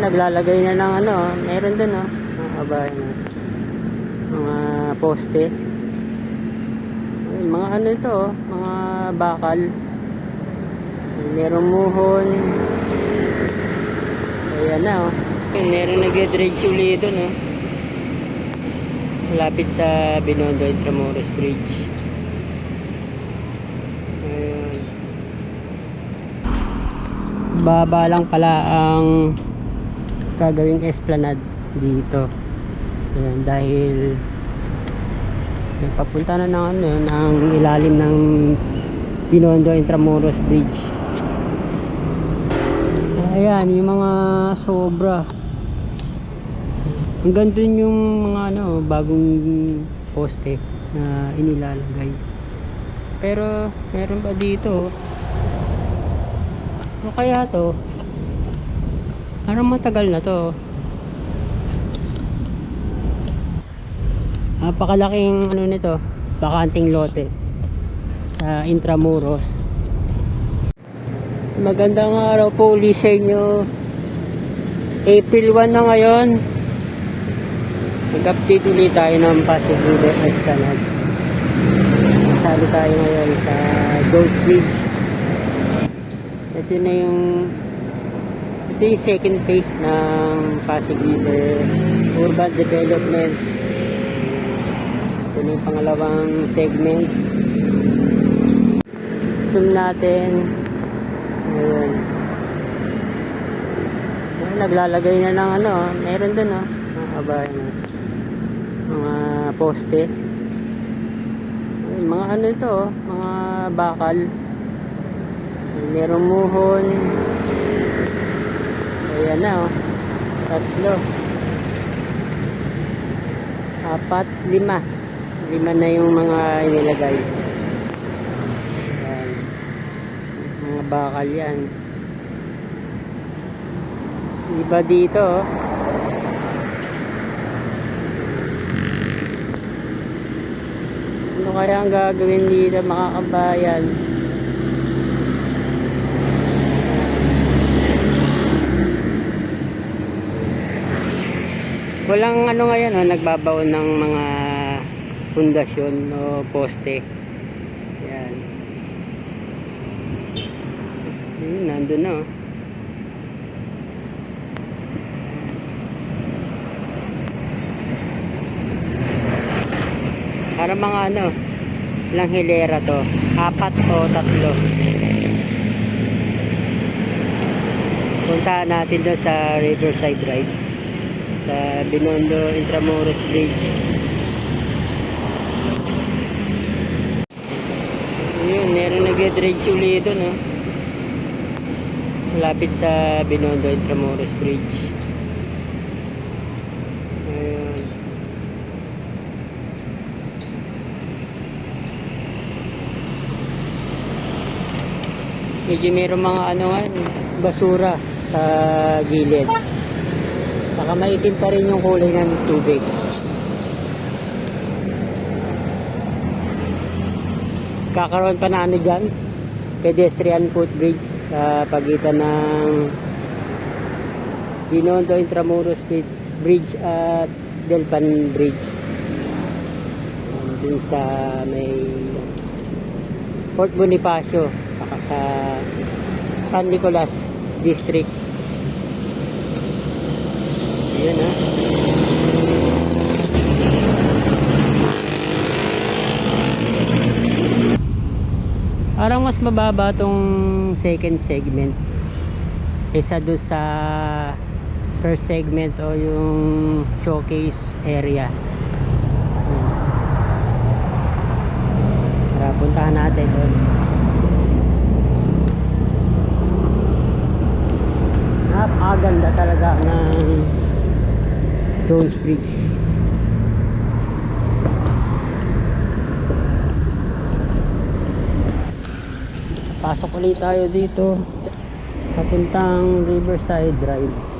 naglalagay na ng ano, meron dun oh, mga kabayan. oh. Mga poste. Ayun, mga ano ito oh, mga bakal. Meron muhon. Ayan na oh. Meron nag-dredge uli dun oh. Malapit sa Binondo Intramuros Bridge. Ayun. Baba lang pala ang gagawing esplanade dito. Ayan, dahil papunta na ng ano, ng ilalim ng Binondo Intramuros Bridge. Ayan, yung mga sobra. Hanggang dun yung mga ano, bagong poste na inilalagay. Pero meron pa dito. Ano kaya to? Parang matagal na to. Napakalaking ano nito, bakanting lote sa Intramuros. Magandang araw po ulit sa inyo. April 1 na ngayon. Nag-update ulit tayo ng Pasig River Esplanade. Masali tayo ngayon sa Ghost Bridge. Ito na yung ito yung second phase ng Pasig River Urban Development. Ito na yung pangalawang segment. Zoom natin. Ayun. Ayun, naglalagay na ng ano, meron dun oh, mga kabayan. oh. Mga poste. Ayun, mga ano ito oh, mga bakal. Merong muhon. Ayan na oh. Tatlo. Apat, lima. Lima na yung mga inilagay. Ayan. Mga bakal yan. Iba dito oh. Ano kaya ang gagawin dito mga kabayan? Walang ano ngayon, oh, nagbabaon ng mga pundasyon o poste. Yan. Yun, nandun na. oh. Para mga ano, ilang hilera to? Apat o tatlo? Puntahan natin doon sa Riverside Drive sa Binondo Intramuros Bridge. Yun, meron nag-dredge uli ito, no? Malapit sa Binondo Intramuros Bridge. Ayun. Medyo meron mga ano nga, basura sa gilid. Saka maitim pa rin yung kulay ng tubig. Kakaroon pa na ano dyan, pedestrian footbridge sa pagitan ng Binondo Intramuros Bridge- at Delpan Bridge. Dun sa may Fort Bonifacio, saka sa San Nicolas District. Ayan ha. Parang mas mababa tong second segment kaysa doon sa first segment o yung showcase area. Tara, puntahan natin doon. Napakaganda talaga ng Jones Bridge. Pasok ulit tayo dito. Papuntang Riverside Drive.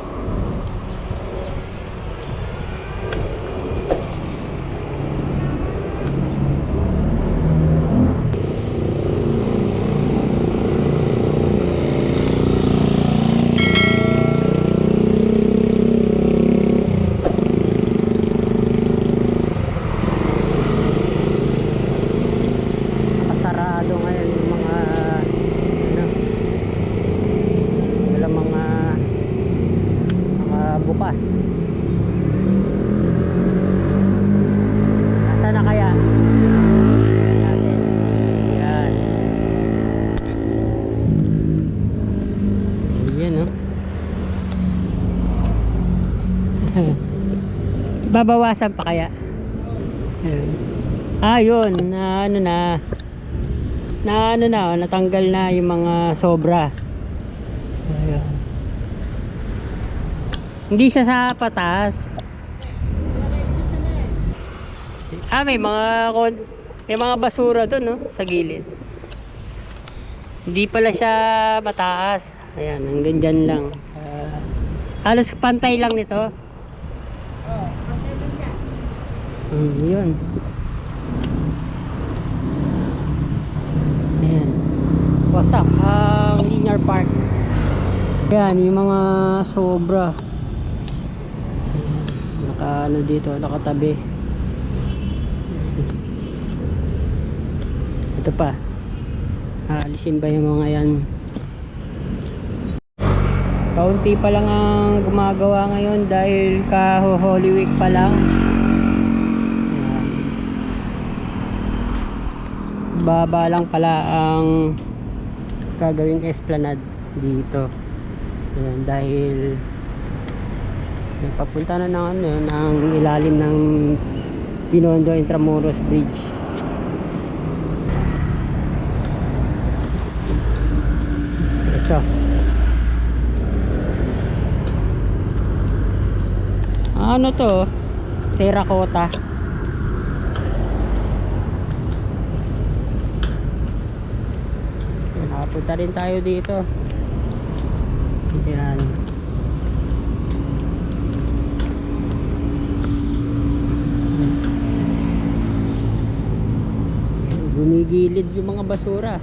bukas. Nasaan na kaya? Natin. Yan. Ayan, no? Babawasan pa kaya? Ayan. Ah. Na, ano na. Na, ano na, oh, natanggal na yung mga sobra. Ayan. Hindi siya sa patas. Ah, may mga may mga basura doon, no, sa gilid. Hindi pala siya mataas. Ayan, hanggang dyan lang. Sa, halos pantay lang nito. Hmm, yun. Ayan. Wasak ang linear park. Ayan, yung mga sobra. Naka ano dito, nakatabi. Ito pa. Aalisin ba yung mga yan? Kaunti pa lang ang gumagawa ngayon dahil ka Holy Week pa lang. Ayan. Baba lang pala ang gagawing esplanade dito. Ayan, dahil papunta na ng ano, ng ilalim ng Binondo Intramuros Bridge. Ito. Ano to? Terracotta. Nakapunta rin tayo dito. Ayan. Gumigilid yung mga basura.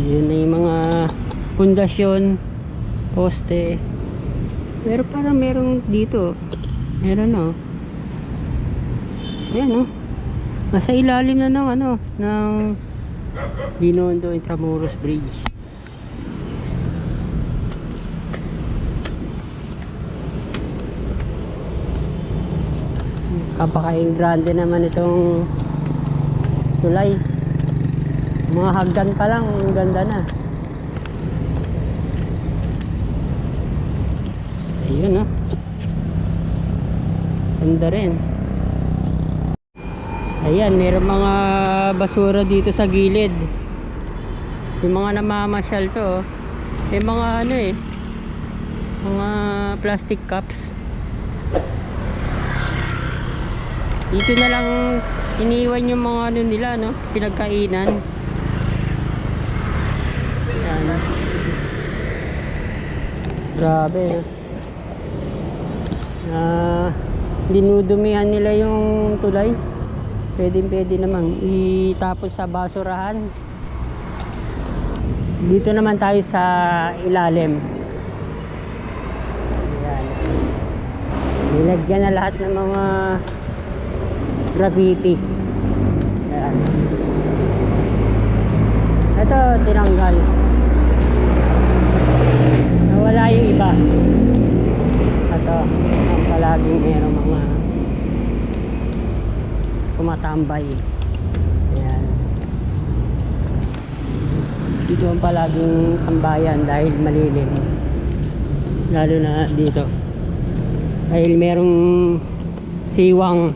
Yun na yung mga pundasyon, poste. Pero parang meron dito. Meron no. Ayan no. Nasa ilalim na ng ano, ng Binondo Intramuros Bridge. Kapakain grande naman itong tulay. Mga hagdan pa lang, ang ganda na. Ayun no. Ganda rin. Ayan, meron mga basura dito sa gilid. Yung mga namamasyal to, oh. may mga ano eh, mga plastic cups. Dito na lang iniwan yung mga ano nila, no? Pinagkainan. Ayan. Grabe, no? Ah, dinudumihan nila yung tulay. Pwede pwede namang itapon sa basurahan. Dito naman tayo sa ilalim. Ayan. Nilagyan na lahat ng mga graffiti. Ayan. Ito, tinanggal. Nawala yung iba. Ito, ang palaging merong mga tumatambay. Ayan. Dito ang palaging tambayan dahil malilim. Lalo na dito. Dahil merong siwang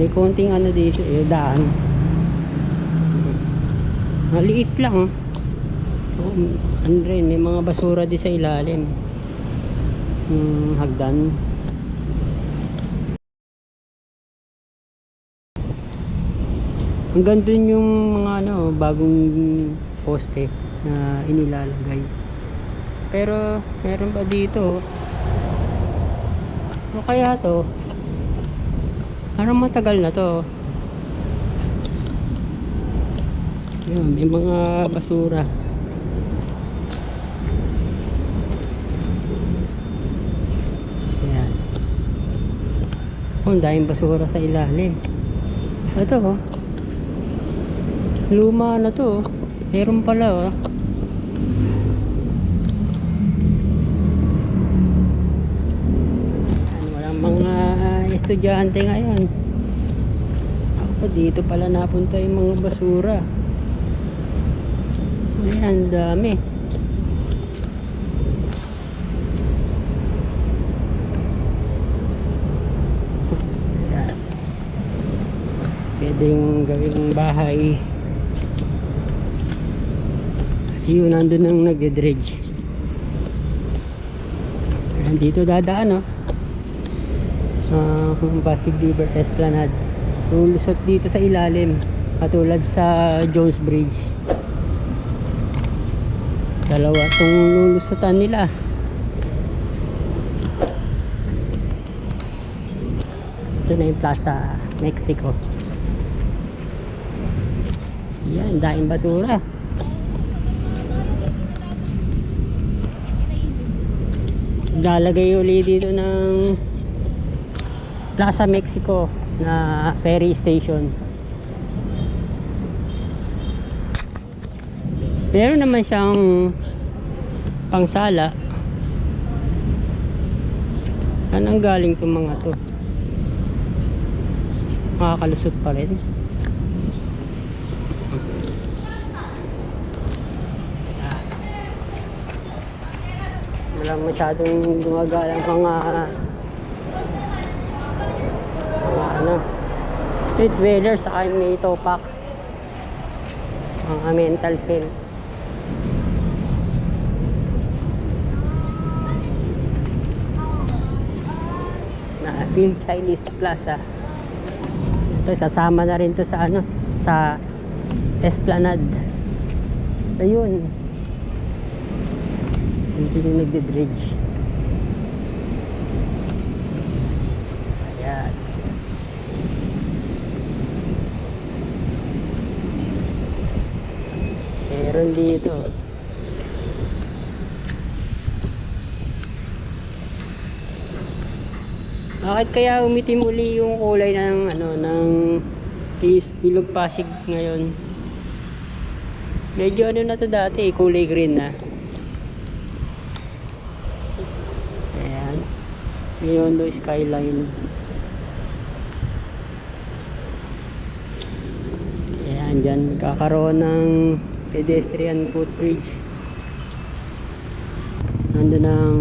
may konting ano dito eh, daan maliit lang oh, ano rin, may mga basura di sa ilalim hmm, hagdan. Hanggang dun yung mga ano bagong poste na inilalagay. Pero meron pa dito ano kaya to parang matagal na to. Yun may mga basura Ayan. Oh, daming basura sa ilalim. Ito oh. Luma na to. oh. Meron pala oh. Walang mga estudyante ngayon. Ako dito pala napunta yung mga basura. Ayan, dami. Ayan. Pwedeng gawing bahay. Yun, nandun ang nag-dredge. Dito dadaan, no? Ah, Pasig River Esplanade. Lulusot dito sa ilalim. Katulad sa Jones Bridge. Dalawa itong lulusotan nila. Ito na yung Plaza Mexico. Yan, daing basura. Lalagay uli dito ng Plaza Mexico na ferry station. Meron naman siyang pangsala. Anong galing itong mga to? Makakalusot pa rin. Walang masyadong gumagalang mga mga ano street dwellers sa may topak. Mga mental health na Phil Chinese Plaza. Ito sasama na rin to sa ano sa Esplanade. Ayun hindi yung nagde-dredge ayan. Meron dito. Bakit kaya umitim uli yung kulay ng ano ng ilog pasig ngayon? Medyo ano na to dati kulay green na ayan ngayon do skyline. Ayan dyan. Kakaroon ng pedestrian footbridge. Nandun ang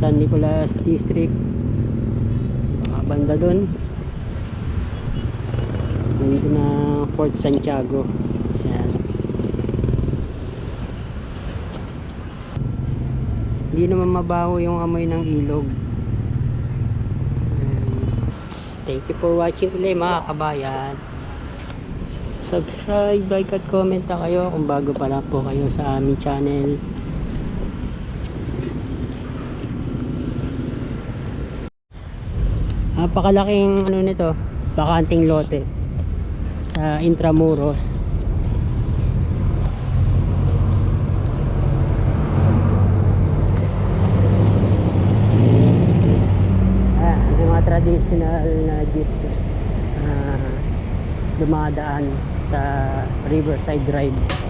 San Nicolas District. Mga banda dun. Nandun na Fort Santiago. Ayan. Hindi naman mabaho yung amoy ng ilog Ayan. Thank you for watching ulit mga kabayan. Subscribe, like at comment na kayo kung bago pa lang po kayo sa aming channel. Napakalaking ano nito bakanting lote sa Intramuros ah, yung mga traditional na jeeps ah, dumadaan sa Riverside Drive